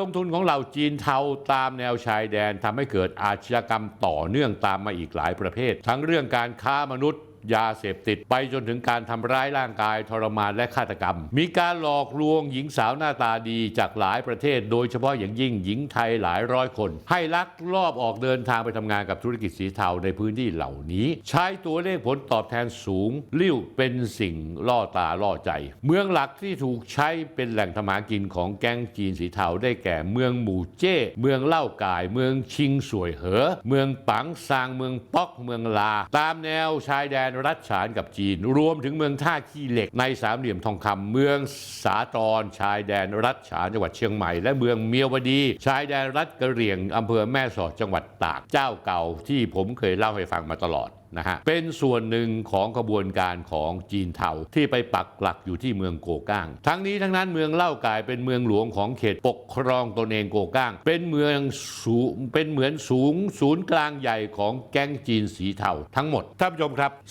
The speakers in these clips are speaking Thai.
ลงทุนของเหล่าจีนเทาตามแนวชายแดนทำให้เกิดอาชญากรรมต่อเนื่องตามมาอีกหลายประเภท ทั้งเรื่องการค้ามนุษย์ ยาเสพติด ไปจนถึงการทำร้ายร่างกายทรมานและฆาตกรรม มีการหลอกลวงหญิงสาวหน้าตาดีจากหลายประเทศ โดยเฉพาะอย่างยิ่งหญิงไทยหลายร้อยคน ให้ลักลอบออกเดินทางไปทำงานกับธุรกิจสีเทาในพื้นที่เหล่านี้ ใช้ตัวเลขผลตอบแทนสูงลิ้วเป็นสิ่งล่อตาล่อใจ เมืองหลักที่ถูกใช้เป็นแหล่งทำหากินของแก๊งจีนสีเทาได้แก่เมืองหมู่เจ้ เมืองเล่ากาย เมืองชิงสวยเหอ เมืองปังซางเมืองป๊อกเมืองลา ตามแนวชายแดนรัฐฉานกับจีน รวมถึงเมืองท่าขี้เหล็กในสามเหลี่ยมทองคำเมืองสาตรชายแดนรัฐฉานจังหวัดเชียงใหม่ และเมืองเมียวดี ชายแดนรัฐกะเหรี่ยงอำเภอแม่สอดจังหวัดตากเจ้าเก่าที่ผมเคยเล่าให้ฟังมาตลอดนะฮะเป็นส่วนหนึ่งของกระบวนการของจีนเทาที่ไปปักหลักอยู่ที่เมืองโกก้าง ทั้งนี้ทั้งนั้นเมืองเล่ากายเป็นเมืองหลวงของเขตปกครองตนเองโกก้าง เป็นเมืองสูงเป็นเหมือนสูงศูนย์กลางใหญ่ของแก๊งจีนสีเทาทั้งหมดท่านผู้ชมครับ2565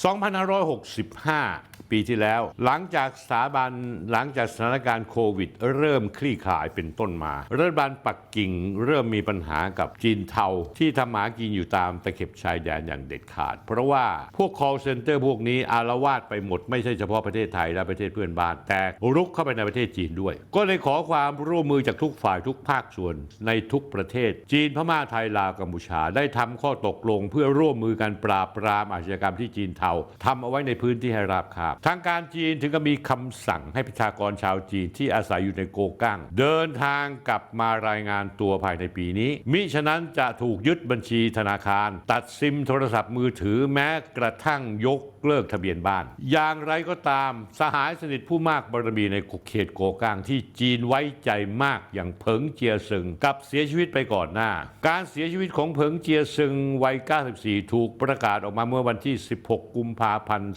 ปีที่แล้ว หลังจากสถาบันหลังจากสถานการณ์โควิด เริ่มคลี่คลายเป็นต้นมารัฐบาลปักกิ่งเริ่มมีปัญหากับจีนเทาที่ทำหมากินอยู่ตามตะเข็บชายแดนอย่างเด็ดขาดเพราะว่าพวก call center พวกนี้อารวาสไปหมดไม่ใช่เฉพาะประเทศไทยและประเทศเพื่อนบ้าน แต่รุกเข้าไปในประเทศจีนด้วย ก็เลยขอความร่วมมือจากทุกฝ่ายทุกภาคส่วนในทุกประเทศ จีนพม่าไทยลาวกัมพูชา ได้ทำข้อตกลงเพื่อร่วมมือกันปราบปรามอาชญากรรมที่จีนเทาทำเอาไว้ในพื้นที่ให้ราบคาบทางการจีนถึงกับมีคำสั่งให้ประชากรชาวจีนที่อาศัยอยู่ในโกก้งเดินทางกลับมารายงานตัวภายในปีนี้ มิฉะนั้นจะถูกยึดบัญชีธนาคาร ตัดซิมโทรศัพท์มือถือแม้กระทั่งยกเลิกทะเบียนบ้าน อย่างไรก็ตามสหายสนิทผู้มากบารมีในเขตโกกางที่จีนไว้ใจมากอย่างเผิงเจียซึงกับเสียชีวิตไปก่อนหน้า การเสียชีวิตของเผิงเจียซึงวัย 94 ถูกประกาศออกมาเมื่อวันที่ 16 กุมภาพันธ์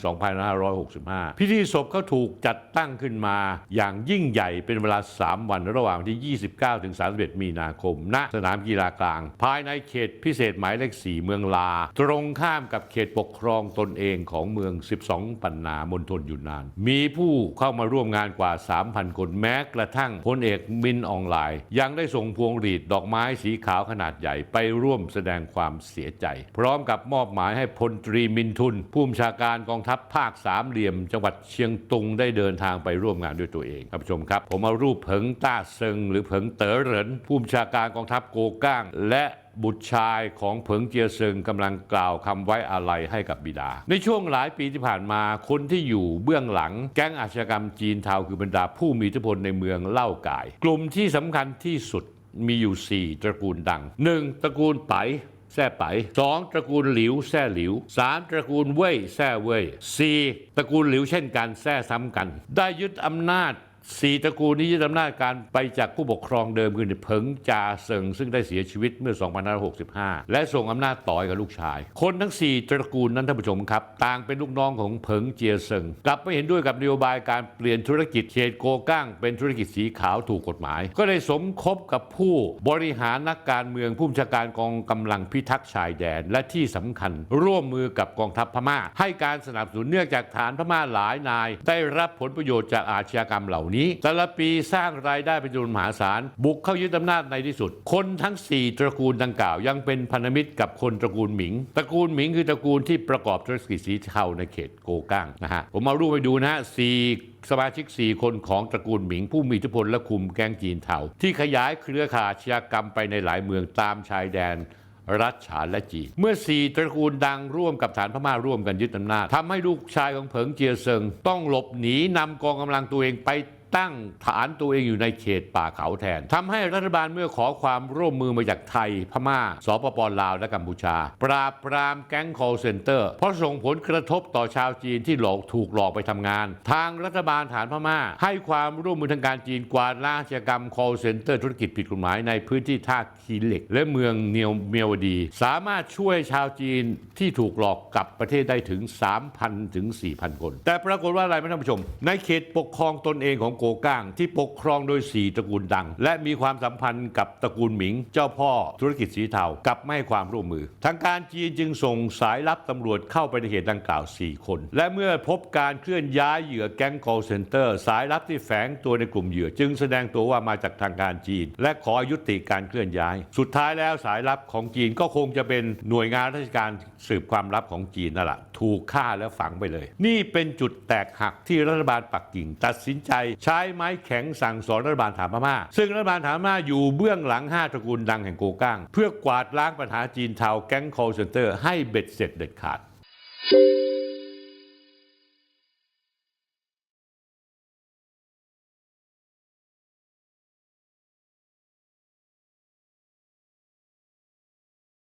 2565 พิธีศพเขาถูกจัดตั้งขึ้นมา อย่างยิ่งใหญ่เป็นเวลา 3 วันระหว่างที่ 29 ถึง 31 มีนาคมณสนามกีฬากลาง ภายในเขตพิเศษหมายเลข 4 เมืองลา ตรงข้ามกับเขตปกครองตนเองของเมือง 12 ปันนามณฑลอยู่นาน มีผู้เข้ามาร่วมงานกว่า 3,000 คนแม้กระทั่งพลเอกมินอองไลน์ยังได้ส่งพวงหรีดดอกไม้สีขาวขนาดใหญ่ไปร่วมแสดงความเสียใจ พร้อมกับมอบหมายให้พลตรีมินทุน ผู้บัญชาการกองทัพภาคสามเหลี่ยม จังหวัดเชียงตุงได้เดินทางไปร่วมงานด้วยตัวเองท่านผู้ชมครับ ผมเอารูปเผิงต้าเซิงหรือเผิงเต๋อเหรินผู้บัญชาการกองทัพโกก้าง และ บุตรชายของเผิงเจียซิงกำลังกล่าวคำไว้อาลัยให้กับบิดา ในช่วงหลายปีที่ผ่านมาคนที่อยู่เบื้องหลังแก๊งอาชญากรรมจีนเทาคือบรรดาผู้มีอิทธิพลในเมืองเล่ากาย กลุ่มที่สำคัญที่สุดมีอยู่ 4 ตระกูลดัง 1. ตระกูลไปแซ่ไปสองตระกูลหลิวแซ่หลิวสามตระกูลเว่ยแซ่เว่ยสี่ตระกูลหลิวเช่นกันแซ่ซ้ำกัน ได้ยึดอำนาจ สี่ตระกูลนี้ยึดอำนาจการไปจากผู้ปกครองเดิมคือเผิงจาเซิงซึ่งได้เสียชีวิตเมื่อ 2565 และส่งอำนาจต่อให้กับลูกชาย คนทั้ง 4 ตระกูลนั้นท่านผู้ชมครับ ต่างเป็นลูกน้องของเผิงเจียเซิงกลับไม่เห็นด้วยกับนโยบายการเปลี่ยนธุรกิจเขตโกก้าง เป็นธุรกิจสีขาวถูกกฎหมาย ก็เลยสมคบกับผู้บริหารนักการเมืองผู้บัญชาการกองกำลังพิทักษ์ชายแดน และที่สำคัญ ร่วมมือกับกองทัพพม่า ให้การสนับสนุนเนื่องจากฐานพม่าหลายนาย ได้รับผลประโยชน์จากอาชญากรรมเหล่านี้ แต่ละปีสร้างรายได้เป็นจำนวนมหาศาล บุกเข้ายึดอำนาจในที่สุด คนทั้ง 4 ตระกูลดังกล่าว ยังเป็นพันธมิตรกับคนตระกูลหมิง ตระกูลหมิงคือตระกูลที่ประกอบธุรกิจสีเทาในเขตโกก้างนะฮะผมเอารูปไปดูนะฮะสี่สมาชิก 4 คนของตระกูลหมิง ผู้มีอิทธิพลและคุมแก๊งจีนเทาที่ขยายเครือข่ายอาชญากรรมไปในหลายเมืองตามชายแดนรัฐฉานและจีนเมื่อ4ตระกูลดังร่วมกับฐานพม่าร่วมกันยึดอำนาจทำให้ลูกชายของเผิงเจียเซิง ต้องหลบหนีนำกองกำลังตัวเองไป ตั้งฐานตัวเองอยู่ในเขตป่าเขาแทนทำให้รัฐบาลเมื่อขอความร่วมมือมาจากไทย พม่า สปปลาวและกัมพูชา ปราบปรามแก๊ง call center เพราะส่งผลกระทบต่อชาวจีนที่หลอกถูกหลอกไปทำงาน ทางรัฐบาลฐานพม่า ให้ความร่วมมือทางการจีนกวาดล้างอาชญากรรม call center ธุรกิจผิดกฎหมายในพื้นที่ท่าคีเหล็ก และเมืองเนียวเมียวดี สามารถช่วยชาวจีนที่ถูกหลอกกลับประเทศได้ถึง 3,000 ถึง 4,000 คน แต่ปรากฏว่าอะไรไหมท่านผู้ชม ในเขตปกครองตนเองของโกกก้าง ที่ปกครองโดย 4 ตระกูลดัง และมีความสัมพันธ์กับตระกูลหมิง เจ้าพ่อธุรกิจสีเทากับไม่ให้ความร่วมมือ ทางการจีนจึงส่งสายลับตำรวจเข้าไปในเหตุดังกล่าว 4 คน และเมื่อพบการเคลื่อนย้ายเหยื่อแก๊ง call center สายลับที่แฝงตัวในกลุ่มเหยื่อ จึงแสดงตัวว่ามาจากทางการจีน และขอยุติการเคลื่อนย้าย สุดท้ายแล้วสายลับของจีนก็คงจะเป็นหน่วยงานราชการสืบความลับของจีนนั่นแหละถูกฆ่าแล้วฝังไปเลย นี่เป็นจุดแตกหักที่รัฐบาลปักกิ่ง ตัดสินใจใช้ไม้แข็งสั่งสอนรัฐบาลถามพม่า ซึ่งรัฐบาลถามพม่าอยู่เบื้องหลัง 5 ตระกูลดังแห่งโกก้าง เพื่อกวาดล้างปัญหาจีนเทาแก๊ง call center ให้เบ็ดเสร็จเด็ดขาด